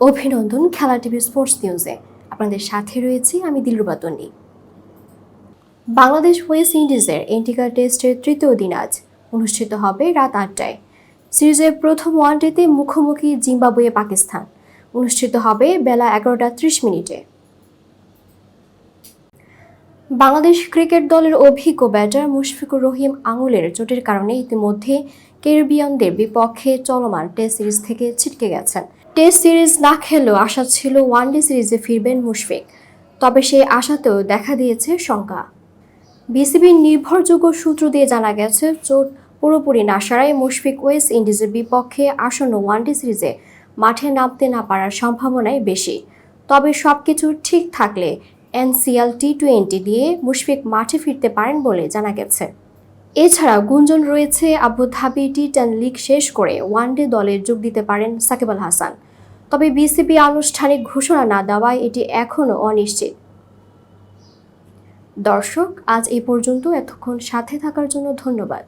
অভিনন্দন খেলা TV sports নিউজে। আপনাদের সাথে রয়েছি আমি দিলরুবা তন্ডি বাংলাদেশ ওয়েস্ট ইন্ডিজের এন্টিকা টেস্টের তৃতীয় দিন আজ। অনুষ্ঠিত হবে রাত আটটায়। সিরিজের প্রথম ওয়ানডেতে মুখোমুখি জিম্বাবুয়ে পাকিস্তান। অনুষ্ঠিত হবে বেলা এগারোটা ত্রিশ মিনিটে। বাংলাদেশ ক্রিকেট দলের অভিজ্ঞ ব্যাটার মুশফিকুর রহিম আঙুলের চোটের কারণে ইতিমধ্যে ক্যারিবিয়ানদের বিপক্ষে চলমান টেস্ট সিরিজ থেকে ছিটকে গেছেন। টেস্ট সিরিজ না খেলেও আশা ছিল ওয়ানডে সিরিজে ফিরবেন মুশফিক, তবে সেই আশাতেও দেখা দিয়েছে শঙ্কা। বিসিবির নির্ভরযোগ্য সূত্র দিয়ে জানা গেছে, চোট পুরোপুরি না সারায় মুশফিক ওয়েস্ট ইন্ডিজের বিপক্ষে আসন্ন ওয়ানডে সিরিজে মাঠে নামতে না পারার সম্ভাবনাই বেশি। তবে সবকিছু ঠিক থাকলে এনসিএল টি টোয়েন্টি দিয়ে মুশফিক মাঠে ফিরতে পারেন বলে জানা গেছে। এছাড়া গুঞ্জন রয়েছে, আবুধাবি টি টেন লিগ শেষ করে ওয়ানডে দলে যোগ দিতে পারেন সাকিব আল হাসান। তবে বিসিবি আনুষ্ঠানিক ঘোষণা না দেওয়ায় এটি এখনও অনিশ্চিত। দর্শক, আজ এই পর্যন্ত। এতক্ষণ সাথে থাকার জন্য ধন্যবাদ।